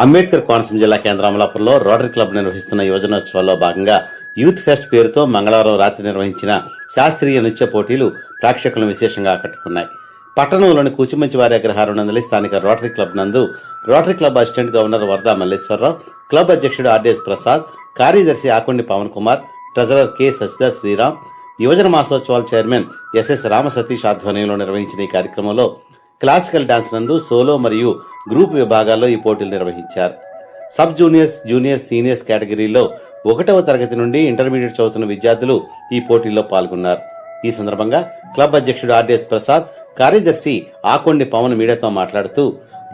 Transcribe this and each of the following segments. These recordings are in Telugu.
అంబేద్కర్ కోనసీమ జిల్లా కేంద్ర అమలాపురంలో రోటరీ క్లబ్ నిర్వహిస్తున్న యువజనోత్సవాల్లో భాగంగా యూత్ ఫెస్ట్ పేరుతో మంగళవారం రాత్రి నిర్వహించిన శాస్త్రీయ నృత్య పోటీలు ప్రేక్షకులను విశేషంగా ఆకట్టుకున్నాయి. పట్టణంలోని కూచిమంచి వారి అగ్రహారం నందలి స్థానిక రోటరీ క్లబ్ నందు rotary club assistant governor Varada Malleswararao club అధ్యక్షుడు ఆర్డీఎస్ ప్రసాద్ కార్యదర్శి ఆకొండి పవన్ కుమార్ ట్రెజరర్ కె శశిధర్ శ్రీరామ్ యువజన మాసోత్సవాల చైర్మన్ ఎస్ఎస్ రామసతీష్ ఆధ్వర్యంలో నిర్వహించిన ఈ కార్యక్రమంలో క్లాసికల్ డాన్స్ నందు సోలో మరియు గ్రూప్ విభాగాల్లో ఈ పోటీలు నిర్వహించారు. సబ్ జూనియర్స్ జూనియర్స్ సీనియర్స్ కేటగిరీలో ఒకటవ తరగతి నుండి ఇంటర్మీడియట్ చదువుతున్న విద్యార్థులు ఈ పోటీల్లో పాల్గొన్నారు. ఈ సందర్భంగా క్లబ్ అధ్యక్షుడు ఆర్డీఎస్ ప్రసాద్ కార్యదర్శి ఆకొండి పవన్ మీడియాతో మాట్లాడుతూ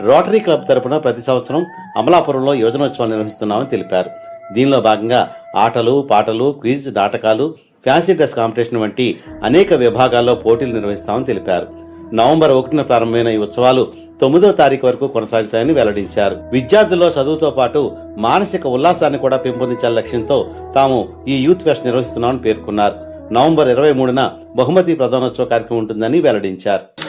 రోటరీ క్లబ్ తరపున ప్రతి సంవత్సరం అమలాపురంలో యువజనోత్సవాలు నిర్వహిస్తున్నామని తెలిపారు. దీనిలో భాగంగా ఆటలు పాటలు క్విజ్ నాటకాలు ఫ్యాన్సీ డ్రెస్ కాంపిటీషన్ వంటి అనేక విభాగాల్లో పోటీలు నిర్వహిస్తామని తెలిపారు. నవంబర్ ఒకటిన ప్రారంభమైన ఈ ఉత్సవాలు తొమ్మిదో తారీఖు వరకు కొనసాగుతాయని వెల్లడించారు. విద్యార్థుల్లో చదువుతో పాటు మానసిక ఉల్లాసాన్ని కూడా పెంపొందించాల లక్ష్యంతో తాము ఈ యూత్ ఫెస్ట్ నిర్వహిస్తున్నామని పేర్కొన్నారు. నవంబర్ ఇరవై మూడున బహుమతి ప్రధానోత్సవ కార్యక్రమం ఉంటుందని వెల్లడించారు.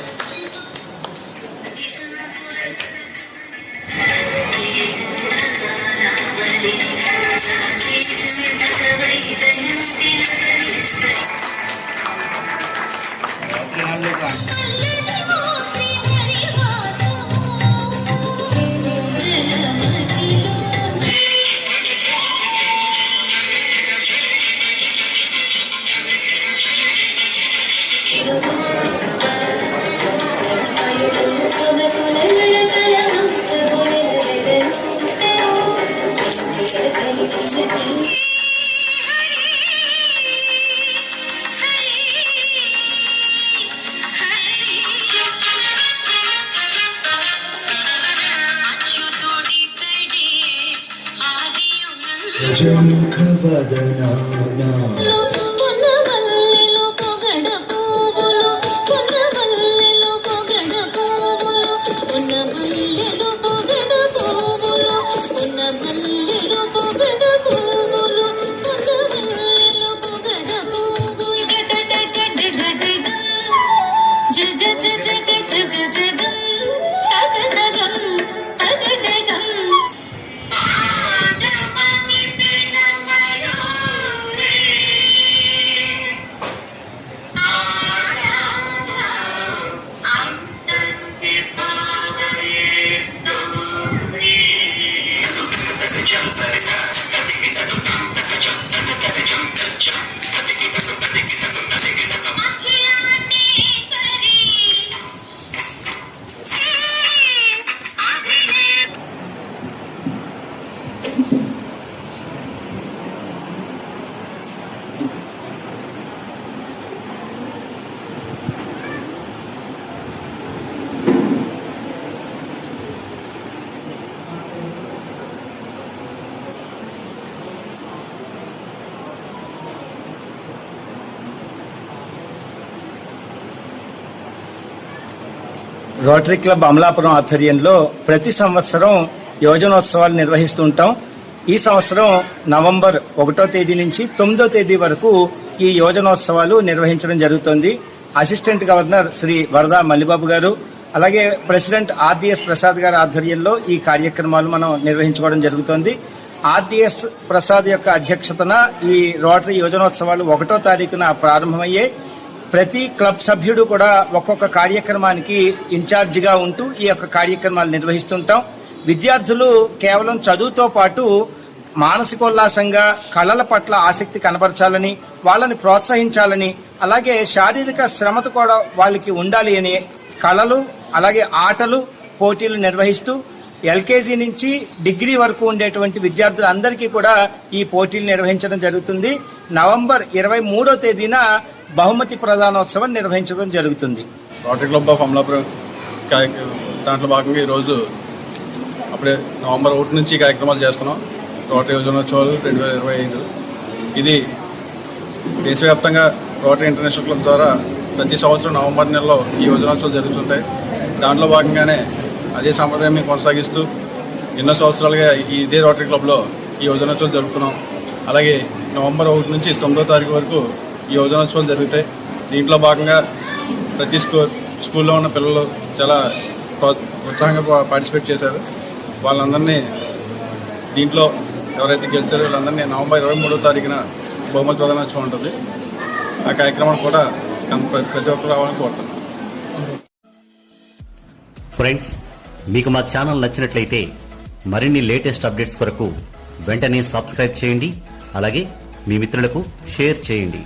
Jamukha Vadana Na rotary club Amalapuram ఆధ్వర్యంలో ప్రతి సంవత్సరం యోజనోత్సవాలు నిర్వహిస్తూ ఉంటాం ఈ సంవత్సరం నవంబర్ ఒకటో తేదీ నుంచి తొమ్మిదో తేదీ వరకు ఈ యోజనోత్సవాలు నిర్వహించడం జరుగుతోంది. అసిస్టెంట్ గవర్నర్ శ్రీ వరద మల్లిబాబు గారు అలాగే ప్రెసిడెంట్ ఆర్డిఎస్ ప్రసాద్ గారి ఆధ్వర్యంలో ఈ కార్యక్రమాలు మనం నిర్వహించుకోవడం జరుగుతోంది. ఆర్డిఎస్ ప్రసాద్ యొక్క అధ్యక్షతన ఈ రోటరీ యోజనోత్సవాలు ఒకటో తారీఖున ప్రారంభమయ్యాయి. ప్రతి క్లబ్ సభ్యుడు కూడా ఒక్కొక్క కార్యక్రమానికి ఇన్ఛార్జిగా ఉంటూ ఈ యొక్క కార్యక్రమాలు నిర్వహిస్తుంటాం. విద్యార్థులు కేవలం చదువుతో పాటు మానసికోల్లాసంగా కళల పట్ల ఆసక్తి కనబరచాలని వాళ్ళని ప్రోత్సహించాలని అలాగే శారీరక శ్రమత కూడా వాళ్ళకి ఉండాలి అని కళలు అలాగే ఆటలు పోటీలు నిర్వహిస్తూ ఎల్కేజీ నుంచి డిగ్రీ వరకు ఉండేటువంటి విద్యార్థులందరికీ కూడా ఈ పోటీలు నిర్వహించడం జరుగుతుంది. నవంబర్ ఇరవై మూడో తేదీన బహుమతి ప్రధానోత్సవం నిర్వహించడం జరుగుతుంది. రోటరీ క్లబ్ ఆఫ్ అమలాపురం దాంట్లో భాగంగా ఈరోజు అప్పుడే నవంబర్ ఒకటి నుంచి కార్యక్రమాలు చేస్తున్నాం. రోటరీ యోజనోత్సవాలు రెండు వేల ఇరవై ఐదు. ఇది దేశవ్యాప్తంగా రోటరీ ఇంటర్నేషనల్ క్లబ్ ద్వారా ప్రతి సంవత్సరం నవంబర్ నెలలో ఈ యోజనోత్సవాలు జరుగుతుంటాయి. దాంట్లో భాగంగానే అదే సాంప్రదాయం మేము కొనసాగిస్తూ ఎన్నో సంవత్సరాలుగా ఇదే రోటరీ క్లబ్లో ఈ యోజనోత్సవాలు జరుపుతున్నాం అలాగే నవంబర్ ఒకటి నుంచి తొమ్మిదో తారీఖు వరకు ఈ యోజనోత్సవం జరుగుతాయి దీంట్లో భాగంగా ప్రతి స్కూల్ స్కూల్లో ఉన్న పిల్లలు చాలా ప్రోత్- ఉత్సాహంగా పార్టిసిపేట్ చేశారు. వాళ్ళందరినీ దీంట్లో ఎవరైతే గెలిచారో వీళ్ళందరినీ నవంబర్ ఇరవై మూడో తారీఖున బహుమతి ప్రధానోత్సవం ఉంటుంది. ఆ కార్యక్రమం కూడా ప్రతి ఒక్కరు రావాలని కోరుతున్నాను ఫ్రెండ్స్ మీకు మా ఛానల్ నచ్చినట్లయితే మరిన్ని లేటెస్ట్ అప్డేట్స్ కొరకు వెంటనే సబ్స్క్రైబ్ చేయండి. అలాగే మీ మిత్రులకు షేర్ చేయండి.